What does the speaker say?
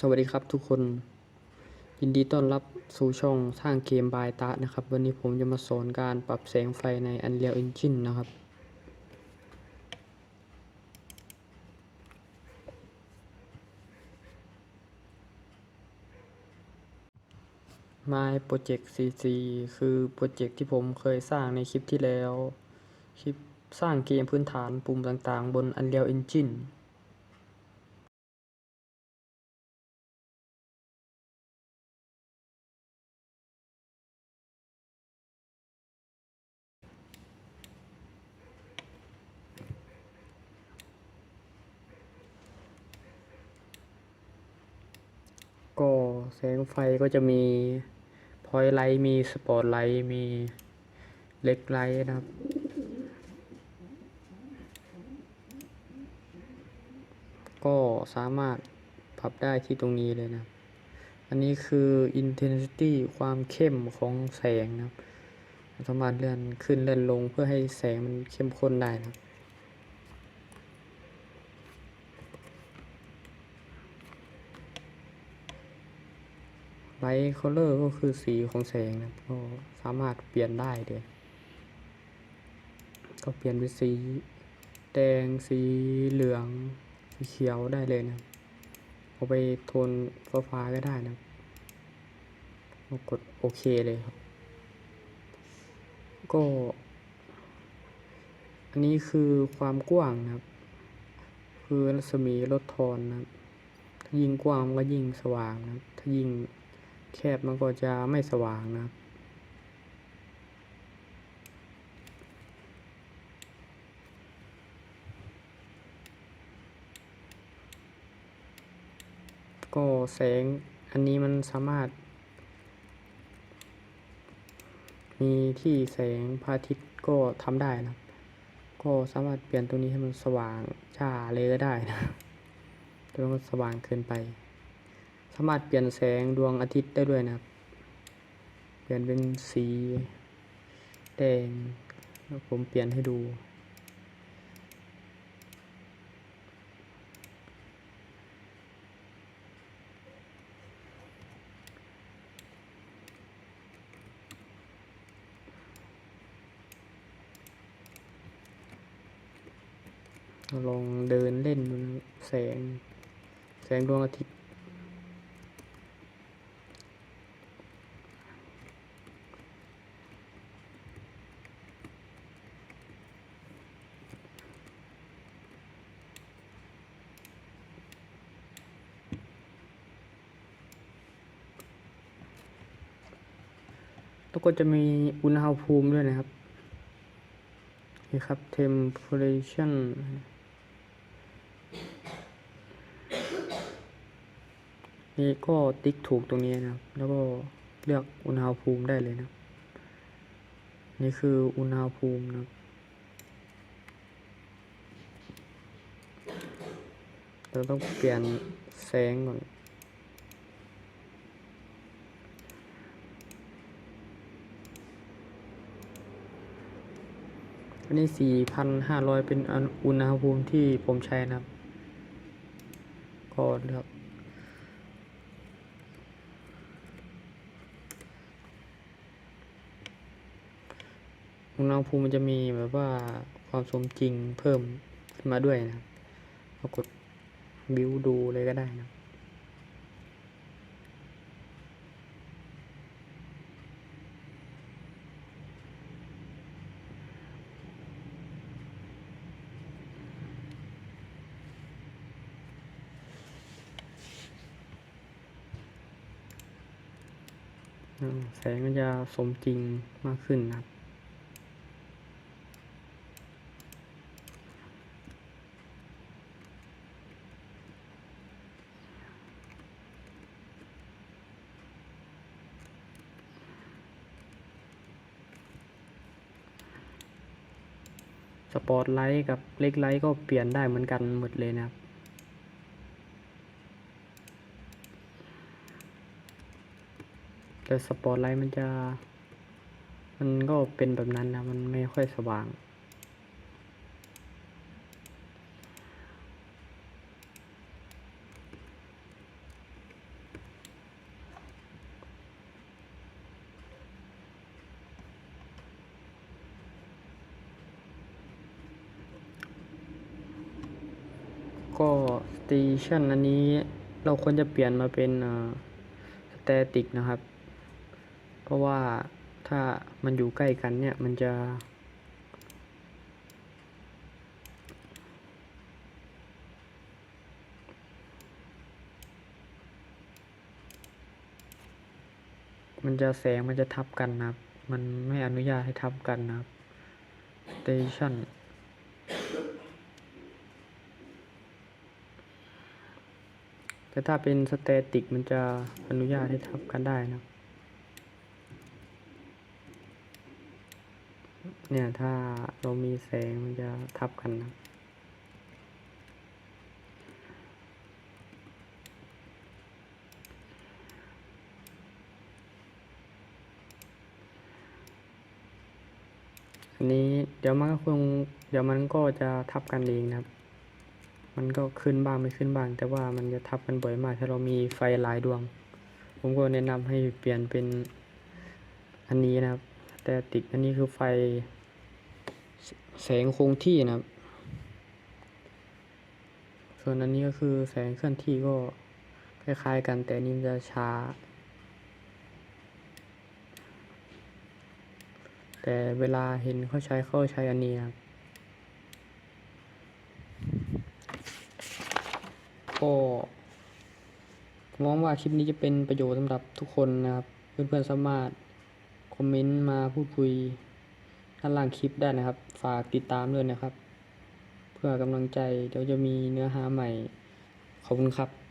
สวัสดีครับทุกคน ยินดีต้อนรับสู่ช่องสร้างเกมบายตานะครับ วันนี้ผมจะมาสอนการปรับแสงไฟใน Unreal Engine นะครับ My Project CC คือโปรเจกต์ที่ผมเคยสร้างในคลิปที่แล้ว คลิปสร้างเกมพื้นฐานปุ่มต่างๆ บน Unreal Engine ก็แสงไฟก็จะมีพอยไลท์มีสปอตไลท์มีเล็กไลท์นะครับ ก็สามารถปรับได้ที่ตรงนี้เลยนะ อันนี้คือ intensity ความเข้มของแสงนะครับสามารถเลื่อนขึ้นเลื่อนลงเพื่อให้แสงมันเข้มข้นได้นะครับ ไลท์คัลเลอร์ก็คือสีของแสงนะครับก็สามารถเปลี่ยนได้เลยก็เปลี่ยนเป็นสีแดงสีเหลืองสีเขียวได้เลยนะครับเอาไปโทนฟ้าก็ได้นะครับก็กดโอเคเลยครับ ก็ อันนี้คือความกว้างนะครับ คือรัศมีลดทอนนะครับถ้ายิ่งกว้างมันก็ยิ่งสว่างนะครับถ้ายิ่ง แคบมันก็จะไม่สว่างนะครับก็แสงอันนี้มันสามารถ มีที่แสงพระอาทิตย์ก็ทำได้นะ ก็สามารถเปลี่ยนตัวนี้ให้มันสว่างจ้าเลยก็ได้นะแตัวมันสว่างเกินไป สามารถเปลี่ยนแสงดวงอาทิตย์ได้ด้วยนะครับ เปลี่ยนเป็นสีแดงแล้วผมเปลี่ยนให้ดู ลองเดินเล่นดูนแสง แสงดวงอาทิตย์ ก็จะมีอุณหภูมิด้วยนะครับ นี่ครับ temperature นี่ก็ติ๊กถูกตรงนี้นะครับ แล้วก็เลือกอุณหภูมิได้เลยนะ นี่คืออุณหภูมินะเราต้องเปลี่ยนแสงก่อน อันนี้สี่พันห้าร้อยเป็นอุณหภูมิที่ผมใช้นะครับก็เลือกอุณหภูมิมันจะมีแบบว่าความสมจริงเพิ่มขึ้นมาด้วยนะครับ เรากดบิวดูเลยก็ได้นะ แสงมันจะสมจริงมากขึ้นนะครับสปอตไลท์กับเล็กไลท์ก็เปลี่ยนได้เหมือนกันหมดเลยนะครับ แต่สปอตไลท์มันจะ มันก็เป็นแบบนั้นนะ มันไม่ค่อยสว่าง ก็สตีชันอันนี้เราควรจะเปลี่ยนมาเป็นสแตติกนะครับ เพราะว่าถ้ามันอยู่ใกล้กันเนี่ยมันจะ มันจะแสงมันจะทับกันนะครับ มันไม่อนุญาตให้ทับกันนะครับ station แต่ถ้าเป็นสเตติกมันจะอนุญาตให้ทับกันได้นะครับ เนี่ยถ้าเรามีแสงมันจะทับกันนะอันนี้เดี๋ยวมันก็คงเดี๋ยวมันก็จะทับกันเองนะครับ มันก็ขึ้นบ้างไม่ขึ้นบ้าง แต่ว่ามันจะทับกันบ่อยมาก ถ้าเรามีไฟหลายดวง ผมก็แนะนำให้เปลี่ยนเป็นอันนี้นะครับ แต่ติดอันนี้คือไฟ แสงคงที่นะครับ ส่วนอันนี้ก็คือแสงเคลื่อนที่ก็คล้ายๆกันแต่นนี้มันจะช้า แต่เวลาเห็นเขาใช้เขาใช้อันนี้ครับก็มองว่าคลิปนี้จะเป็นประโยชน์สำหรับทุกคนนะครับ เพื่อนๆสามารถคอมเมนต์มาพูดคุย ด้านล่างคลิปได้นะครับ ฝากติดตามด้วยนะครับ เพื่อกำลังใจเดี๋ยวจะมีเนื้อหาใหม่ ขอบคุณครับ